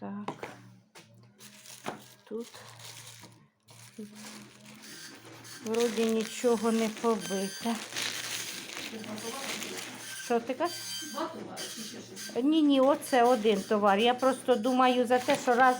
Так. Тут. Вроді нічого не побите. Що ти кажеш? Два товари чи ще щось? Ні, ні, оце один товар. Я просто думаю за те, що раз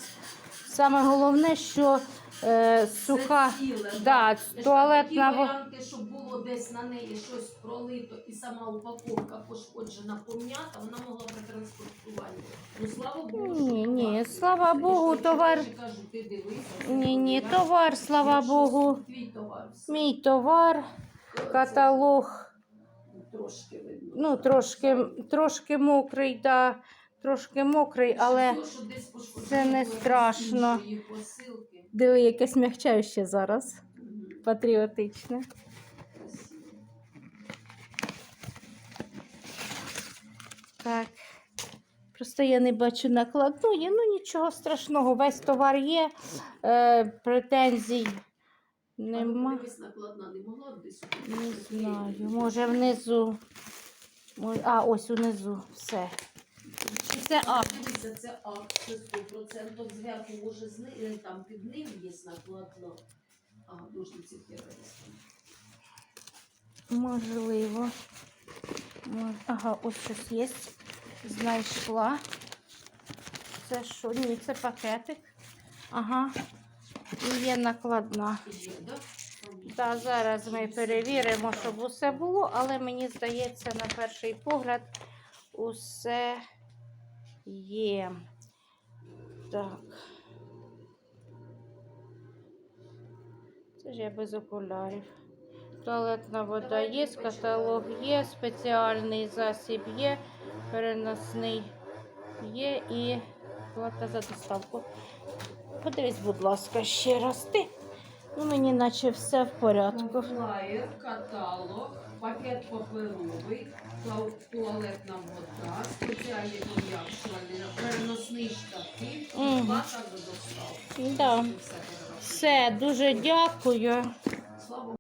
саме головне, що е, суха. Це ціле, да, Це ж туалетна такі варіанти, щоб було десь на неї щось пролито і сама упаковка пошкоджена, пом'ята, вона могла при транспортуванні. Ну, слава Богу, що Ні, ні, товар. слава Богу, Я ж товар. кажу, кажу, ти дивися. Ні, ні, Я- товар, слава Якщо Богу. Твій товар. Мій товар, Це каталог. Трошки видно. Ну, трошки, трошки мокрий, да, трошки мокрий, але це не страшно. диви, яке смягчаюче зараз. Патріотичне. Так. Просто я не бачу накладної. Ну нічого страшного, весь товар є, е, претензій ну, нема. накладна не могла десь Не знаю, може внизу. А, ось унизу. Все. Це акт. Дивіться, це акт, це 100%. Зверху може зни... е, там під ним є накладно. А, ножниці втягаються. Можливо. Мож- Ага, ось щось є. Знайшла. Це що? Ні, це пакетик. Ага. І є накладна. Є, да? Там зараз ми перевіримо, щоб усе було, але мені здається, на перший погляд усе є. Так. Це ж я без окулярів. Туалетна вода є, каталог є, спеціальний засіб є, переносний є і плата за доставку. Подивись, будь ласка, ще раз ти. Ну, мені наче все в порядку. Флаєр, каталог, пакет паперовий, туалетна вода, спеціальний пом'якшувальний, переносний штатив, Мгм. плата до доставки. Да. Все дуже дякую.